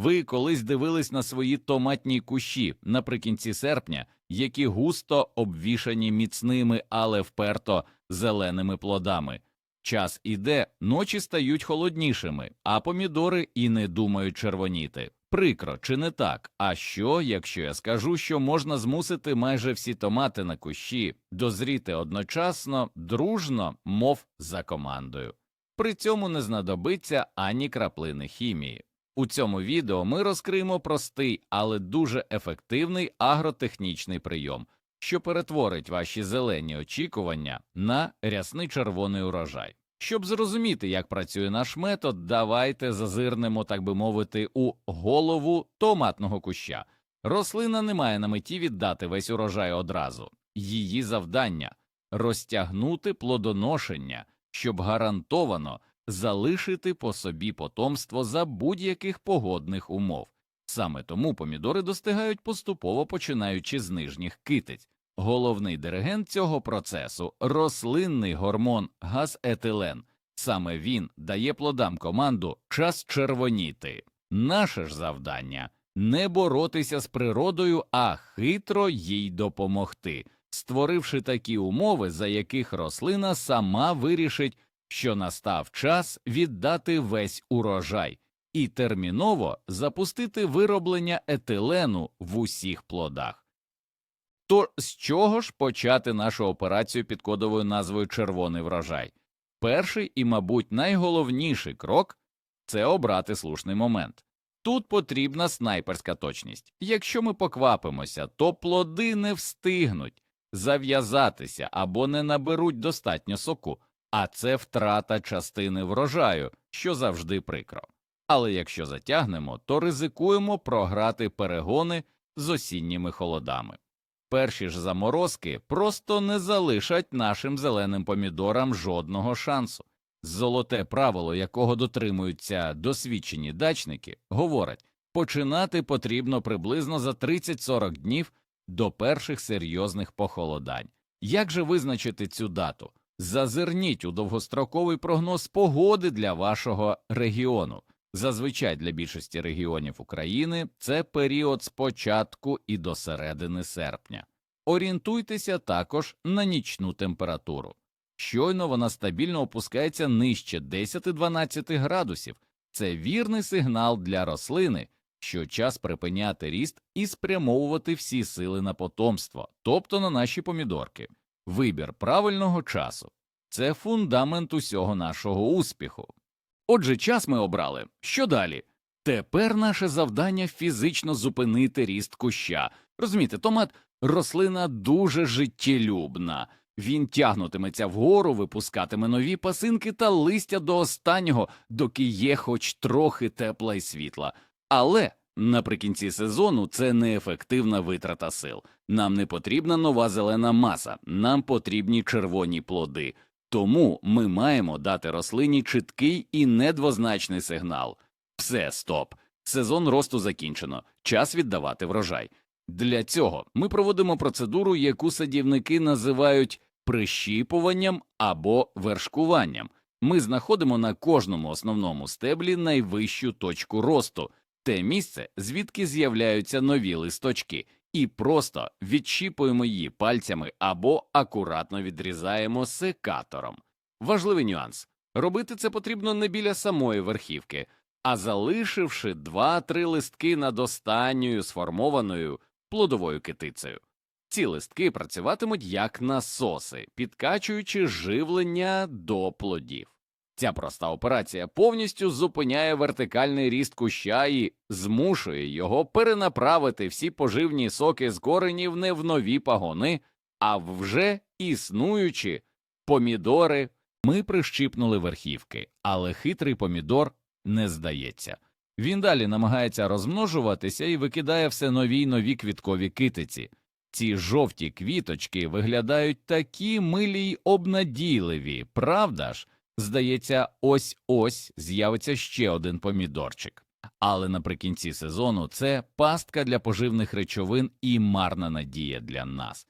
Ви колись дивились на свої томатні кущі наприкінці серпня, які густо обвішані міцними, але вперто зеленими плодами. Час іде, ночі стають холоднішими, а помідори і не думають червоніти. Прикро, чи не так? А що, якщо я скажу, що можна змусити майже всі томати на кущі дозріти одночасно, дружно, мов за командою? При цьому не знадобиться ані краплини хімії. У цьому відео ми розкриємо простий, але дуже ефективний агротехнічний прийом, що перетворить ваші зелені очікування на рясний червоний урожай. Щоб зрозуміти, як працює наш метод, давайте зазирнемо, так би мовити, у голову томатного куща. Рослина не має на меті віддати весь урожай одразу. Її завдання розтягнути плодоношення, щоб гарантовано залишити по собі потомство за будь-яких погодних умов. Саме тому помідори достигають поступово починаючи з нижніх китиць. Головний диригент цього процесу рослинний гормон газетилен. Саме він дає плодам команду час червоніти. Наше ж завдання не боротися з природою, а хитро їй допомогти, створивши такі умови, за яких рослина сама вирішить, що настав час віддати весь урожай і терміново запустити вироблення етилену в усіх плодах. То з чого ж почати нашу операцію під кодовою назвою червоний врожай? Перший і, мабуть, найголовніший крок це обрати слушний момент. Тут потрібна снайперська точність. Якщо ми поквапимося, то плоди не встигнуть зав'язатися або не наберуть достатньо соку, а це втрата частини врожаю, що завжди прикро. Але якщо затягнемо, то ризикуємо програти перегони з осінніми холодами. Перші ж заморозки просто не залишать нашим зеленим помідорам жодного шансу. Золоте правило, якого дотримуються досвідчені дачники, говорить починати потрібно приблизно за 30-40 днів до перших серйозних похолодань. Як же визначити цю дату? Зазирніть у довгостроковий прогноз погоди для вашого регіону. Зазвичай для більшості регіонів України це період з початку і до середини серпня. Орієнтуйтеся також на нічну температуру. Щойно вона стабільно опускається нижче 10-12 градусів. Це вірний сигнал для рослини, що час припиняти ріст і спрямовувати всі сили на потомство, тобто на наші помідорки. Вибір правильного часу це фундамент усього нашого успіху. Отже, час ми обрали. Що далі? Тепер наше завдання фізично зупинити ріст куща. Розумієте, томат рослина дуже життєлюбна. Він тягнутиметься вгору, випускатиме нові пасинки та листя до останнього, доки є хоч трохи тепла і світла. Але наприкінці сезону це неефективна витрата сил. Нам не потрібна нова зелена маса, нам потрібні червоні плоди. Тому ми маємо дати рослині чіткий і недвозначний сигнал. Все, стоп. Сезон росту закінчено, час віддавати врожай. Для цього ми проводимо процедуру, яку садівники називають прищіпуванням або вершкуванням. Ми знаходимо на кожному основному стеблі найвищу точку росту, те місце, звідки з'являються нові листочки, і просто відщіпуємо її пальцями або акуратно відрізаємо секатором. Важливий нюанс робити це потрібно не біля самої верхівки, а залишивши два-три листки над останньою сформованою плодовою китицею. Ці листки працюватимуть як насоси, підкачуючи живлення до плодів. Ця проста операція повністю зупиняє вертикальний ріст куща і змушує його перенаправити всі поживні соки з коренів не в нові пагони, а в вже існуючі помідори. Ми прищипнули верхівки, але хитрий помідор не здається. Він далі намагається розмножуватися і викидає все нові й нові квіткові китиці. Ці жовті квіточки виглядають такі милі й обнадійливі, правда ж? Здається, ось ось з'явиться ще один помідорчик. Але наприкінці сезону це пастка для поживних речовин і марна надія для нас.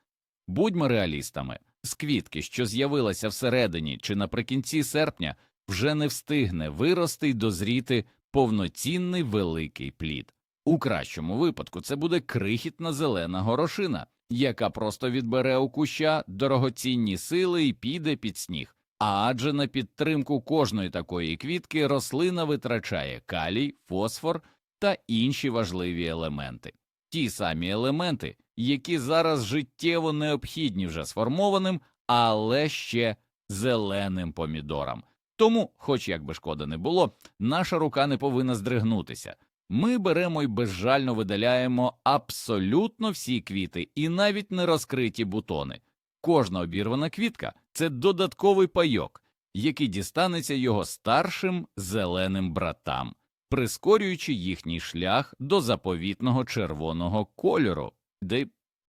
Будьмо реалістами з квітки, що з'явилася всередині чи наприкінці серпня, вже не встигне вирости й дозріти повноцінний великий плід. У кращому випадку це буде крихітна зелена горошина, яка просто відбере у куща дорогоцінні сили і піде під сніг. Адже на підтримку кожної такої квітки рослина витрачає калій, фосфор та інші важливі елементи. Ті самі елементи, які зараз життєво необхідні вже сформованим, але ще зеленим помідорам. Тому, хоч як би шкода не було, наша рука не повинна здригнутися. Ми беремо і безжально видаляємо абсолютно всі квіти і навіть нерозкриті бутони. Кожна обірвана квітка це додатковий пайок, який дістанеться його старшим зеленим братам, прискорюючи їхній шлях до заповітного червоного кольору, де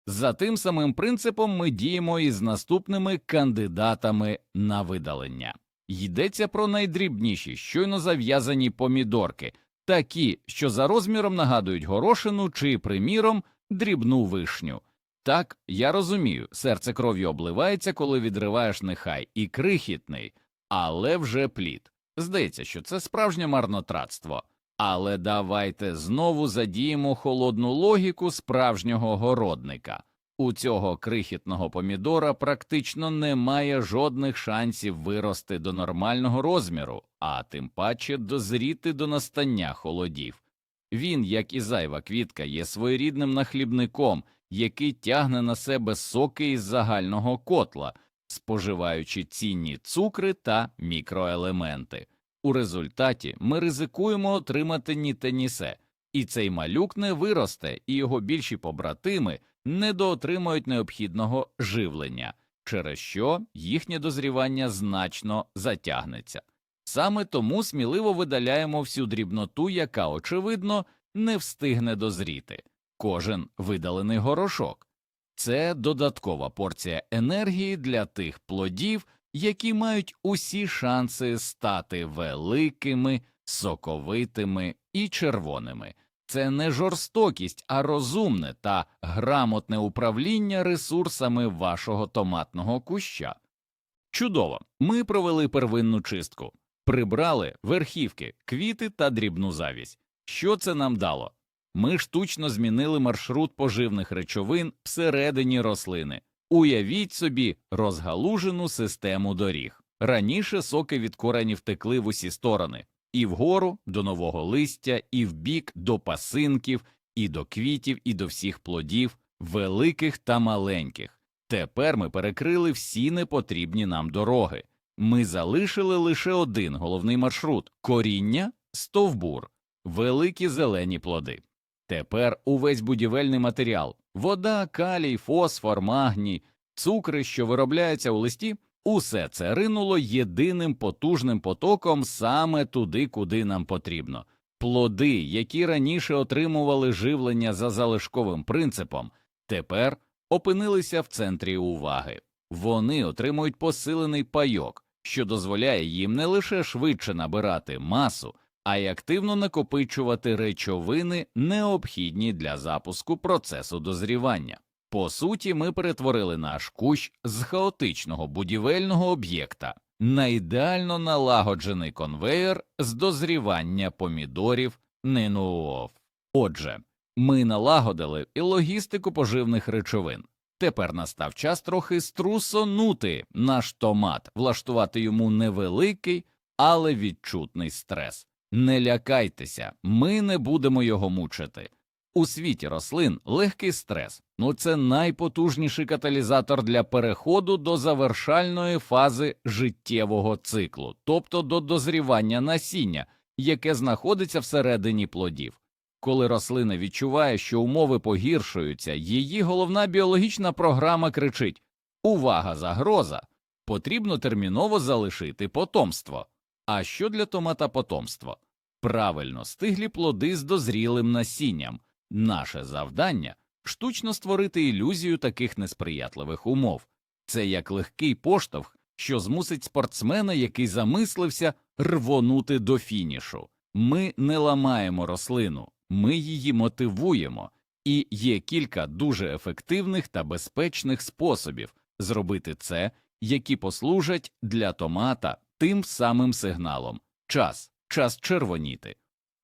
за тим самим принципом ми діємо із наступними кандидатами на видалення. Йдеться про найдрібніші, щойно зав'язані помідорки, такі, що за розміром нагадують горошину чи, приміром, дрібну вишню. Так, я розумію, серце кров'ю обливається, коли відриваєш нехай і крихітний, але вже плід. Здається, що це справжнє марнотратство. Але давайте знову задіємо холодну логіку справжнього городника. У цього крихітного помідора практично немає жодних шансів вирости до нормального розміру, а тим паче дозріти до настання холодів. Він, як і зайва квітка, є своєрідним нахлібником, який тягне на себе соки із загального котла, споживаючи цінні цукри та мікроелементи. У результаті ми ризикуємо отримати ні те, ні се, і цей малюк не виросте, і його більші побратими недоотримають необхідного живлення, через що їхнє дозрівання значно затягнеться. Саме тому сміливо видаляємо всю дрібноту, яка, очевидно, не встигне дозріти, кожен видалений горошок. Це додаткова порція енергії для тих плодів, які мають усі шанси стати великими, соковитими і червоними. Це не жорстокість, а розумне та грамотне управління ресурсами вашого томатного куща. Чудово! Ми провели первинну чистку, прибрали верхівки, квіти та дрібну завість. Що це нам дало? Ми штучно змінили маршрут поживних речовин всередині рослини. Уявіть собі розгалужену систему доріг. Раніше соки від коренів текли в усі сторони і вгору до нового листя, і вбік до пасинків, і до квітів, і до всіх плодів, великих та маленьких. Тепер ми перекрили всі непотрібні нам дороги. Ми залишили лише один головний маршрут коріння, стовбур, великі зелені плоди. Тепер увесь будівельний матеріал вода, калій, фосфор, магній, цукри, що виробляються у листі, усе це ринуло єдиним потужним потоком саме туди, куди нам потрібно. Плоди, які раніше отримували живлення за залишковим принципом, тепер опинилися в центрі уваги. Вони отримують посилений пайок, що дозволяє їм не лише швидше набирати масу, а й активно накопичувати речовини, необхідні для запуску процесу дозрівання. По суті, ми перетворили наш кущ з хаотичного будівельного об'єкта на ідеально налагоджений конвеєр з дозрівання помідорів НИНУОВ. Отже, ми налагодили і логістику поживних речовин. Тепер настав час трохи струсонути наш томат, влаштувати йому невеликий, але відчутний стрес. Не лякайтеся, ми не будемо його мучити. У світі рослин легкий стрес ну це найпотужніший каталізатор для переходу до завершальної фази життєвого циклу, тобто до дозрівання насіння, яке знаходиться всередині плодів. Коли рослина відчуває, що умови погіршуються, її головна біологічна програма кричить Увага, загроза! Потрібно терміново залишити потомство. А що для томата потомство? Правильно, стиглі плоди з дозрілим насінням. Наше завдання штучно створити ілюзію таких несприятливих умов. Це як легкий поштовх, що змусить спортсмена, який замислився, рвонути до фінішу. Ми не ламаємо рослину, ми її мотивуємо, і є кілька дуже ефективних та безпечних способів зробити це, які послужать для томата тим самим сигналом час, час червоніти.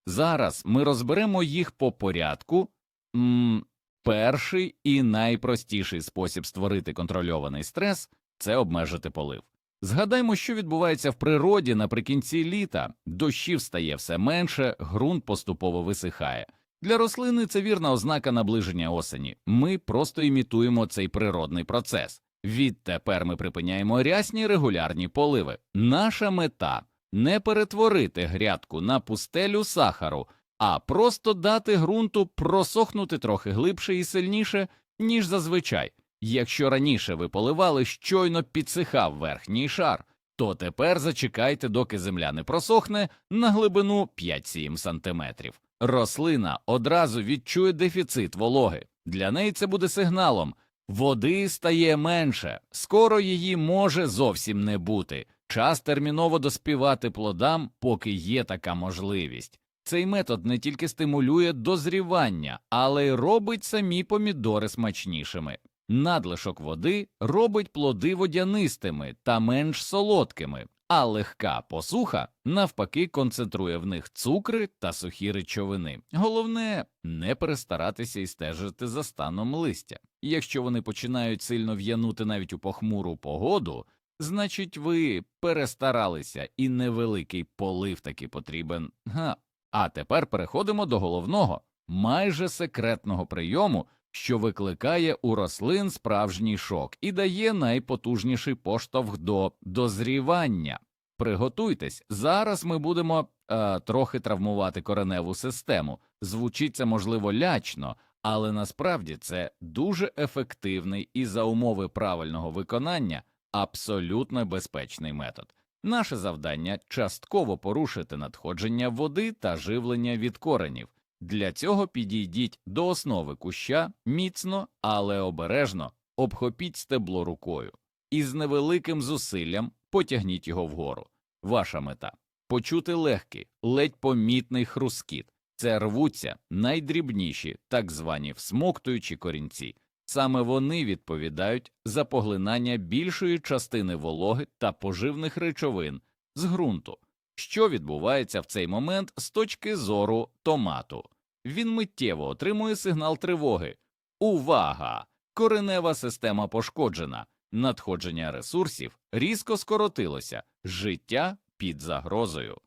Зараз ми розберемо їх по порядку. М, перший і найпростіший спосіб створити контрольований стрес це обмежити полив. Згадаймо, що відбувається в природі наприкінці літа. Дощів стає все менше, ґрунт поступово висихає. Для рослини це вірна ознака наближення осені. Ми просто імітуємо цей природний процес. Відтепер ми припиняємо рясні регулярні поливи. Наша мета не перетворити грядку на пустелю сахару, а просто дати ґрунту просохнути трохи глибше і сильніше, ніж зазвичай. Якщо раніше ви поливали, щойно підсихав верхній шар, то тепер зачекайте, доки земля не просохне на глибину 5-7 сантиметрів. Рослина одразу відчує дефіцит вологи. Для неї це буде сигналом. Води стає менше, скоро її може зовсім не бути. Час терміново доспівати плодам, поки є така можливість. Цей метод не тільки стимулює дозрівання, але й робить самі помідори смачнішими. Надлишок води робить плоди водянистими та менш солодкими, а легка посуха навпаки концентрує в них цукри та сухі речовини. Головне не перестаратися і стежити за станом листя. Якщо вони починають сильно в'янути навіть у похмуру погоду, значить ви перестаралися і невеликий полив таки потрібен. Га. А тепер переходимо до головного, майже секретного прийому, що викликає у рослин справжній шок і дає найпотужніший поштовх до дозрівання. Приготуйтесь, зараз ми будемо е, трохи травмувати кореневу систему. Звучить це можливо лячно, але насправді це дуже ефективний і за умови правильного виконання абсолютно безпечний метод. Наше завдання частково порушити надходження води та живлення від коренів. Для цього підійдіть до основи куща міцно, але обережно обхопіть стебло рукою і з невеликим зусиллям потягніть його вгору. Ваша мета почути легкий, ледь помітний хрускіт. Це рвуться найдрібніші, так звані всмоктуючі корінці. Саме вони відповідають за поглинання більшої частини вологи та поживних речовин з ґрунту. Що відбувається в цей момент з точки зору томату? Він миттєво отримує сигнал тривоги. Увага! Коренева система пошкоджена, надходження ресурсів різко скоротилося, життя під загрозою.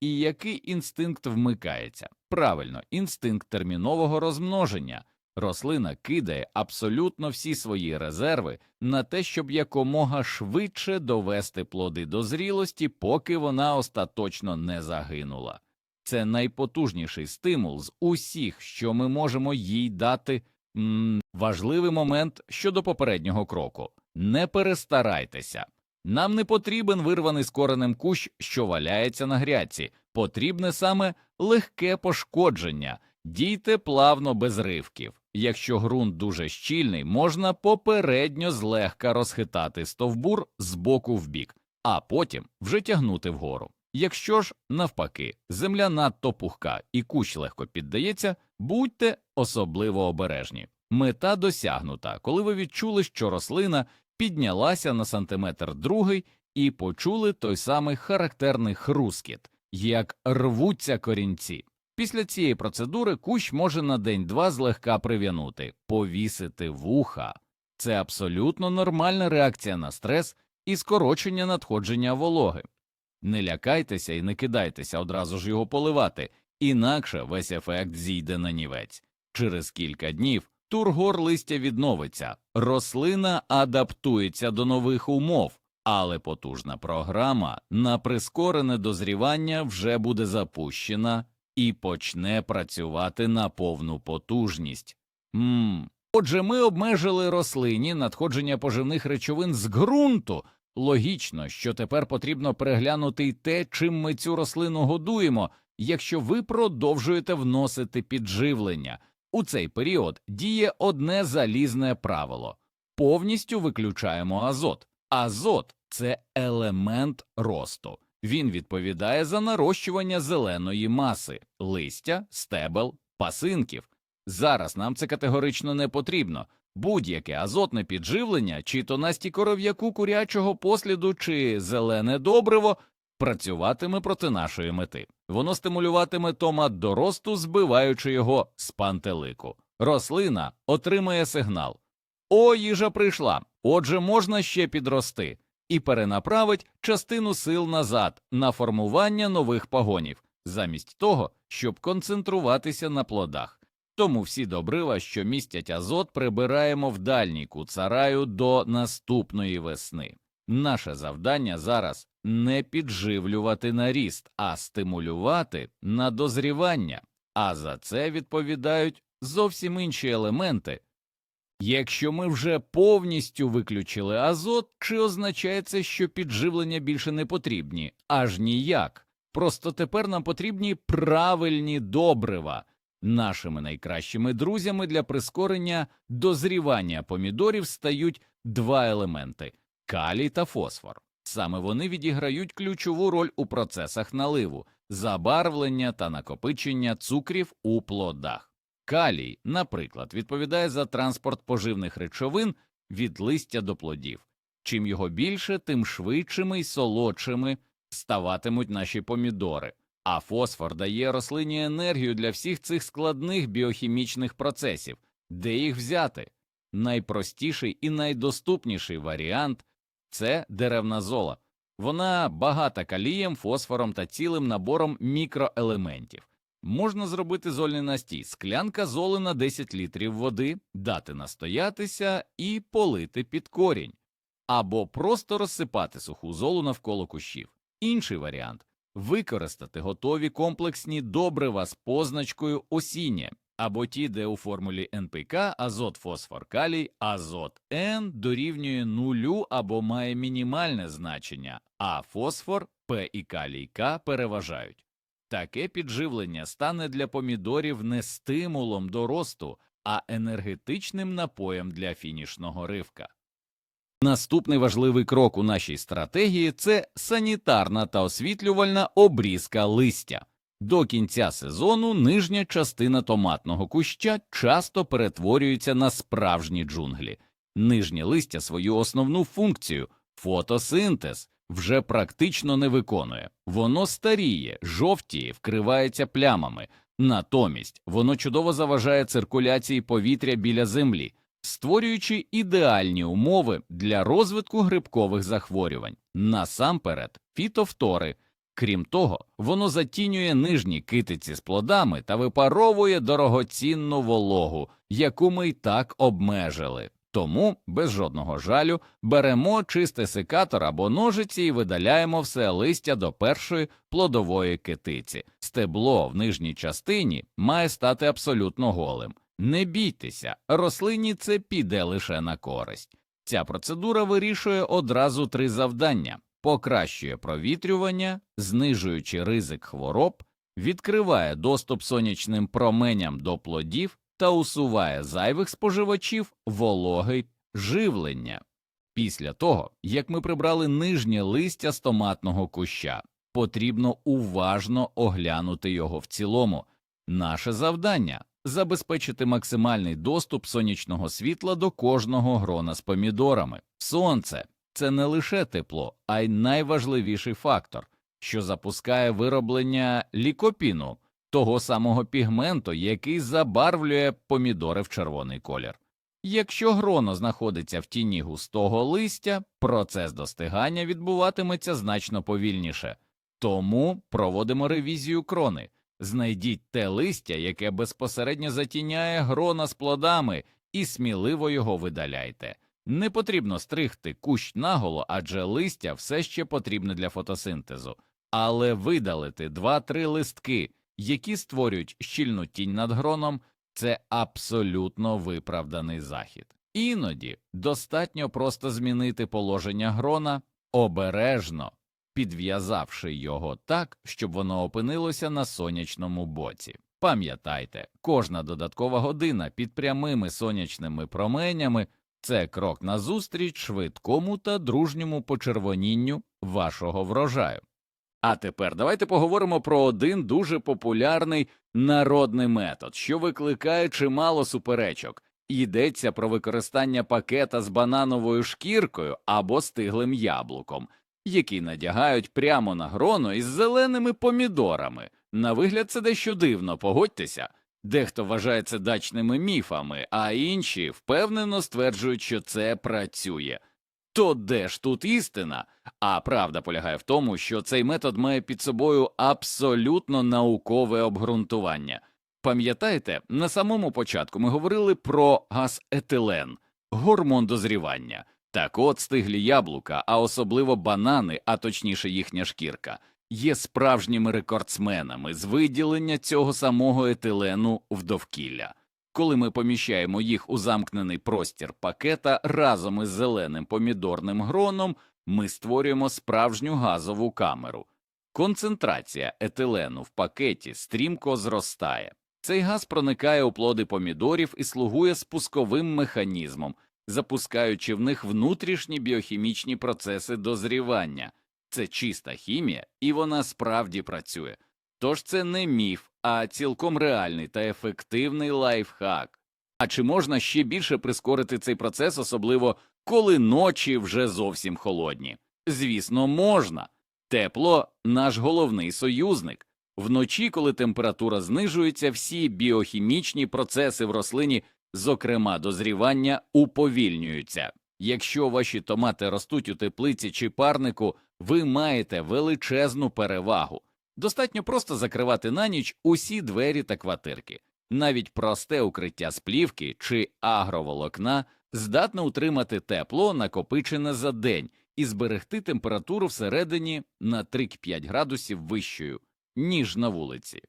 І який інстинкт вмикається? Правильно, інстинкт термінового розмноження. Рослина кидає абсолютно всі свої резерви на те, щоб якомога швидше довести плоди до зрілості, поки вона остаточно не загинула. Це найпотужніший стимул з усіх, що ми можемо їй дати. М важливий момент щодо попереднього кроку не перестарайтеся. Нам не потрібен вирваний з коренем кущ, що валяється на грядці, потрібне саме легке пошкодження, дійте плавно без ривків. Якщо ґрунт дуже щільний, можна попередньо злегка розхитати стовбур з боку в бік, а потім вже тягнути вгору. Якщо ж, навпаки, земля надто пухка і кущ легко піддається, будьте особливо обережні. Мета досягнута, коли ви відчули, що рослина піднялася на сантиметр другий і почули той самий характерний хрускіт, як рвуться корінці. Після цієї процедури кущ може на день-два злегка прив'янути, повісити вуха. Це абсолютно нормальна реакція на стрес і скорочення надходження вологи. Не лякайтеся і не кидайтеся одразу ж його поливати, інакше весь ефект зійде на нівець. Через кілька днів тургор листя відновиться, рослина адаптується до нових умов, але потужна програма на прискорене дозрівання вже буде запущена і почне працювати на повну потужність. Мм. Отже, ми обмежили рослині надходження поживних речовин з ґрунту. Логічно, що тепер потрібно переглянути й те, чим ми цю рослину годуємо, якщо ви продовжуєте вносити підживлення. У цей період діє одне залізне правило повністю виключаємо азот. Азот це елемент росту. Він відповідає за нарощування зеленої маси, листя, стебел, пасинків. Зараз нам це категорично не потрібно. Будь-яке азотне підживлення, чи то насті коров'яку курячого посліду, чи зелене добриво працюватиме проти нашої мети. Воно стимулюватиме томат до росту, збиваючи його з пантелику. Рослина отримає сигнал. О, їжа прийшла. Отже, можна ще підрости і перенаправить частину сил назад на формування нових пагонів, замість того, щоб концентруватися на плодах. Тому всі добрива, що містять азот, прибираємо в дальній кут сараю до наступної весни. Наше завдання зараз не підживлювати на ріст, а стимулювати на дозрівання, а за це відповідають зовсім інші елементи. Якщо ми вже повністю виключили азот, чи означає це, що підживлення більше не потрібні? Аж ніяк. Просто тепер нам потрібні правильні добрива. Нашими найкращими друзями для прискорення дозрівання помідорів стають два елементи калій та фосфор. Саме вони відіграють ключову роль у процесах наливу, забарвлення та накопичення цукрів у плодах. Калій, наприклад, відповідає за транспорт поживних речовин від листя до плодів. Чим його більше, тим швидшими й солодшими ставатимуть наші помідори. А фосфор дає рослині енергію для всіх цих складних біохімічних процесів, де їх взяти. Найпростіший і найдоступніший варіант це деревна зола. Вона багата калієм, фосфором та цілим набором мікроелементів. Можна зробити зольний настій, склянка золи на 10 літрів води, дати настоятися і полити під корінь, або просто розсипати суху золу навколо кущів. Інший варіант. Використати готові комплексні добрива з позначкою осіннє, або ті, де у формулі НПК азот, фосфор, калій, азот N дорівнює нулю або має мінімальне значення, а фосфор П і калій К переважають. Таке підживлення стане для помідорів не стимулом до росту, а енергетичним напоєм для фінішного ривка. Наступний важливий крок у нашій стратегії це санітарна та освітлювальна обрізка листя. До кінця сезону нижня частина томатного куща часто перетворюється на справжні джунглі. Нижнє листя свою основну функцію фотосинтез вже практично не виконує. Воно старіє, жовтіє, вкривається плямами. Натомість воно чудово заважає циркуляції повітря біля землі, створюючи ідеальні умови для розвитку грибкових захворювань, насамперед фітофтори. Крім того, воно затінює нижні китиці з плодами та випаровує дорогоцінну вологу, яку ми й так обмежили. Тому без жодного жалю беремо чистий секатор або ножиці і видаляємо все листя до першої плодової китиці. Стебло в нижній частині має стати абсолютно голим. Не бійтеся, рослині це піде лише на користь. Ця процедура вирішує одразу три завдання: покращує провітрювання, знижуючи ризик хвороб, відкриває доступ сонячним променям до плодів та усуває зайвих споживачів вологи живлення. Після того, як ми прибрали нижнє листя з томатного куща, потрібно уважно оглянути його в цілому. Наше завдання забезпечити максимальний доступ сонячного світла до кожного грона з помідорами. Сонце це не лише тепло, а й найважливіший фактор, що запускає вироблення лікопіну, того самого пігменту, який забарвлює помідори в червоний колір. Якщо гроно знаходиться в тіні густого листя, процес достигання відбуватиметься значно повільніше, тому проводимо ревізію крони. Знайдіть те листя, яке безпосередньо затіняє грона з плодами, і сміливо його видаляйте. Не потрібно стригти кущ наголо, адже листя все ще потрібне для фотосинтезу, але видалити 2-3 листки, які створюють щільну тінь над гроном, це абсолютно виправданий захід. Іноді достатньо просто змінити положення грона обережно, підв'язавши його так, щоб воно опинилося на сонячному боці. Пам'ятайте, кожна додаткова година під прямими сонячними променями це крок назустріч швидкому та дружньому почервонінню вашого врожаю. А тепер давайте поговоримо про один дуже популярний народний метод, що викликає чимало суперечок. Йдеться про використання пакета з банановою шкіркою або стиглим яблуком. які надягають прямо на гроно із зеленими помідорами. На вигляд це дещо дивно, погодьтеся. Дехто вважає це дачними міфами, а інші впевнено стверджують, що це працює. То де ж тут істина? А правда полягає в тому, що цей метод має під собою абсолютно наукове обґрунтування. Пам'ятаєте, на самому початку ми говорили про газ етилен, гормон дозрівання. Так от стиглі яблука, а особливо банани, а точніше їхня шкірка, є справжніми рекордсменами з виділення цього самого етилену в довкілля. Коли ми поміщаємо їх у замкнений простір пакета разом із зеленим помідорним гроном, ми створюємо справжню газову камеру. Концентрація етилену в пакеті стрімко зростає. Цей газ проникає у плоди помідорів і слугує спусковим механізмом, запускаючи в них внутрішні біохімічні процеси дозрівання. Це чиста хімія, і вона справді працює. Тож це не міф, а цілком реальний та ефективний лайфхак. А чи можна ще більше прискорити цей процес, особливо коли ночі вже зовсім холодні? Звісно, можна. Тепло наш головний союзник. Вночі, коли температура знижується, всі біохімічні процеси в рослині, зокрема дозрівання, уповільнюються. Якщо ваші томати ростуть у теплиці чи парнику, ви маєте величезну перевагу. Достатньо просто закривати на ніч усі двері та квартирки. Навіть просте укриття з плівки чи агроволокна здатне утримати тепло, накопичене за день, і зберегти температуру всередині на 3-5 градусів вищою, ніж на вулиці.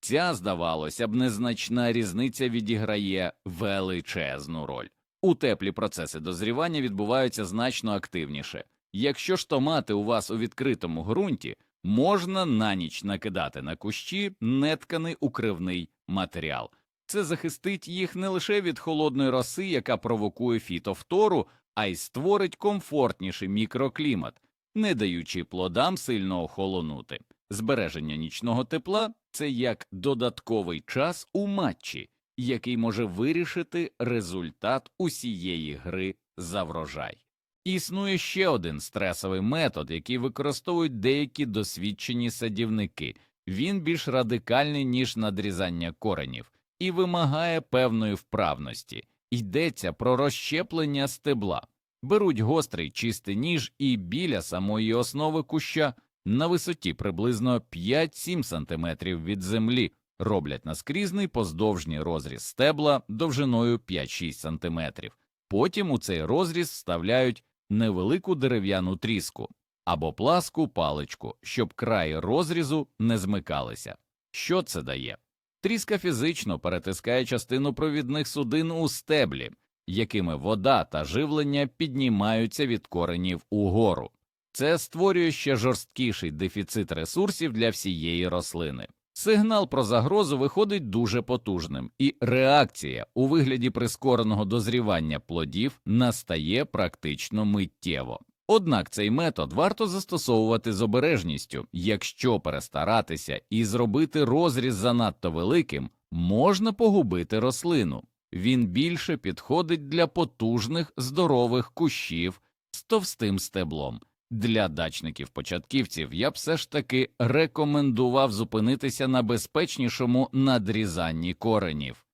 Ця, здавалося б, незначна різниця відіграє величезну роль. У теплі процеси дозрівання відбуваються значно активніше. Якщо ж томати у вас у відкритому ґрунті, можна на ніч накидати на кущі нетканий укривний матеріал. Це захистить їх не лише від холодної роси, яка провокує фітофтору, а й створить комфортніший мікроклімат, не даючи плодам сильно охолонути. Збереження нічного тепла це як додатковий час у матчі, який може вирішити результат усієї гри за врожай. Існує ще один стресовий метод, який використовують деякі досвідчені садівники. Він більш радикальний, ніж надрізання коренів, і вимагає певної вправності. Йдеться про розщеплення стебла. Беруть гострий чистий ніж і біля самої основи куща на висоті приблизно 5-7 см від землі роблять наскрізний поздовжній розріз стебла довжиною 5-6 см. Потім у цей розріз вставляють невелику дерев'яну тріску або пласку паличку, щоб краї розрізу не змикалися. Що це дає? Тріска фізично перетискає частину провідних судин у стеблі, якими вода та живлення піднімаються від коренів угору. Це створює ще жорсткіший дефіцит ресурсів для всієї рослини. Сигнал про загрозу виходить дуже потужним, і реакція у вигляді прискореного дозрівання плодів настає практично миттєво. Однак цей метод варто застосовувати з обережністю, якщо перестаратися і зробити розріз занадто великим, можна погубити рослину. Він більше підходить для потужних здорових кущів з товстим стеблом. Для дачників-початківців я б все ж таки рекомендував зупинитися на безпечнішому надрізанні коренів.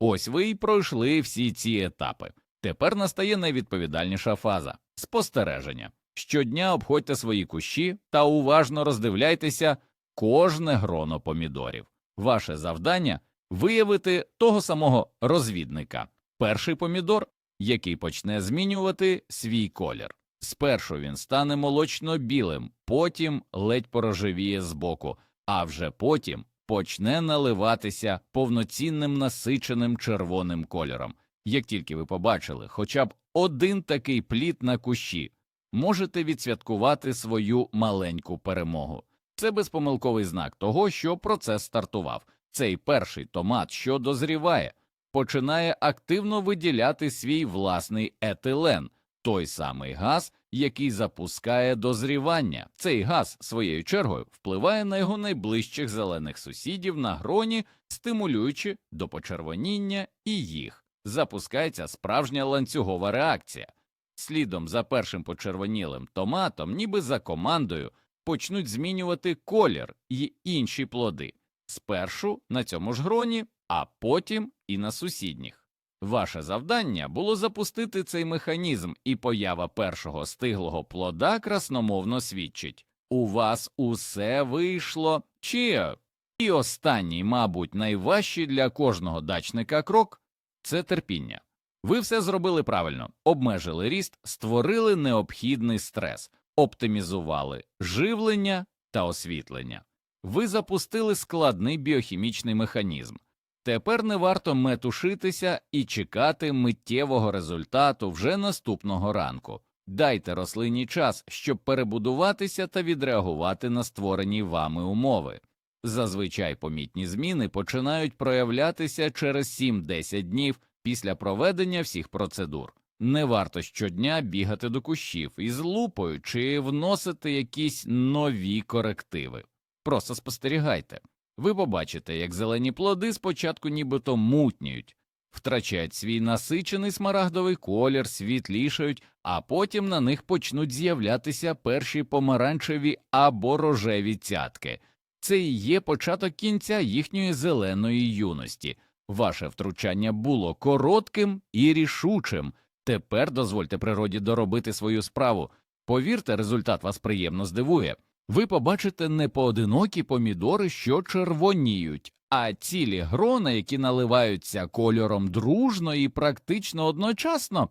Ось ви й пройшли всі ці етапи. Тепер настає найвідповідальніша фаза спостереження. Щодня обходьте свої кущі та уважно роздивляйтеся кожне гроно помідорів. Ваше завдання виявити того самого розвідника, перший помідор, який почне змінювати свій колір. Спершу він стане молочно-білим, потім ледь порожевіє збоку, а вже потім почне наливатися повноцінним насиченим червоним кольором. Як тільки ви побачили хоча б один такий плід на кущі, можете відсвяткувати свою маленьку перемогу. Це безпомилковий знак того, що процес стартував. Цей перший томат, що дозріває, починає активно виділяти свій власний етилен той самий газ, який запускає дозрівання. Цей газ своєю чергою впливає на його найближчих зелених сусідів на гроні, стимулюючи до почервоніння і їх. Запускається справжня ланцюгова реакція. слідом за першим почервонілим томатом, ніби за командою, почнуть змінювати колір і інші плоди. Спершу на цьому ж гроні, а потім і на сусідніх. Ваше завдання було запустити цей механізм, і поява першого стиглого плода красномовно свідчить у вас усе вийшло чи і останній, мабуть, найважчий для кожного дачника крок це терпіння. Ви все зробили правильно, обмежили ріст, створили необхідний стрес, оптимізували живлення та освітлення. Ви запустили складний біохімічний механізм. Тепер не варто метушитися і чекати миттєвого результату вже наступного ранку. Дайте рослині час, щоб перебудуватися та відреагувати на створені вами умови. Зазвичай помітні зміни починають проявлятися через 7-10 днів після проведення всіх процедур. Не варто щодня бігати до кущів із лупою чи вносити якісь нові корективи. Просто спостерігайте. Ви побачите, як зелені плоди спочатку нібито мутніють, втрачають свій насичений смарагдовий колір, світлішають, а потім на них почнуть з'являтися перші помаранчеві або рожеві цятки. Це і є початок кінця їхньої зеленої юності. Ваше втручання було коротким і рішучим. Тепер дозвольте природі доробити свою справу. Повірте, результат вас приємно здивує. Ви побачите не поодинокі помідори, що червоніють, а цілі грона, які наливаються кольором дружно і практично одночасно.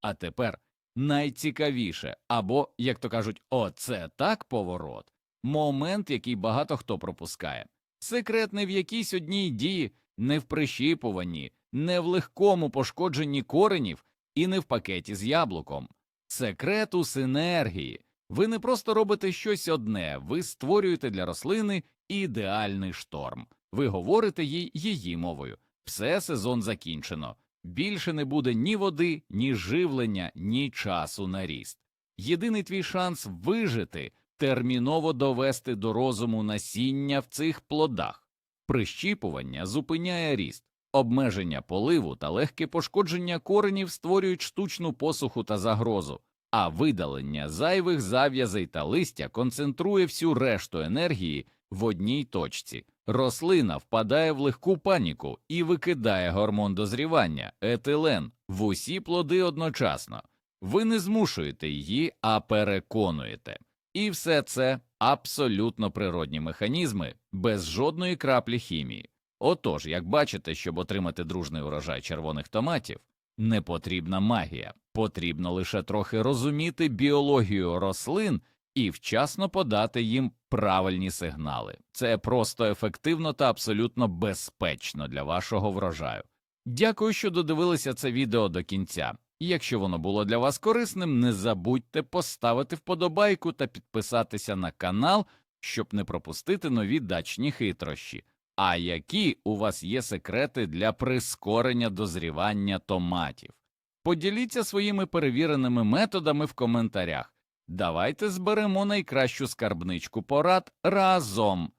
А тепер найцікавіше, або, як то кажуть, оце так поворот, момент, який багато хто пропускає. Секрет не в якійсь одній дії, не в прищіпуванні, не в легкому пошкодженні коренів і не в пакеті з яблуком. Секрет у синергії. Ви не просто робите щось одне, ви створюєте для рослини ідеальний шторм. Ви говорите їй її мовою. Все сезон закінчено. Більше не буде ні води, ні живлення, ні часу на ріст. Єдиний твій шанс вижити терміново довести до розуму насіння в цих плодах. Прищіпування зупиняє ріст, обмеження поливу та легке пошкодження коренів створюють штучну посуху та загрозу, а видалення зайвих зав'язей та листя концентрує всю решту енергії в одній точці. Рослина впадає в легку паніку і викидає гормон дозрівання етилен в усі плоди одночасно. Ви не змушуєте її, а переконуєте. І все це абсолютно природні механізми, без жодної краплі хімії. Отож, як бачите, щоб отримати дружний урожай червоних томатів, не потрібна магія, потрібно лише трохи розуміти біологію рослин і вчасно подати їм правильні сигнали. Це просто ефективно та абсолютно безпечно для вашого врожаю. Дякую, що додивилися це відео до кінця. Якщо воно було для вас корисним, не забудьте поставити вподобайку та підписатися на канал, щоб не пропустити нові дачні хитрощі. А які у вас є секрети для прискорення дозрівання томатів? Поділіться своїми перевіреними методами в коментарях. Давайте зберемо найкращу скарбничку порад разом.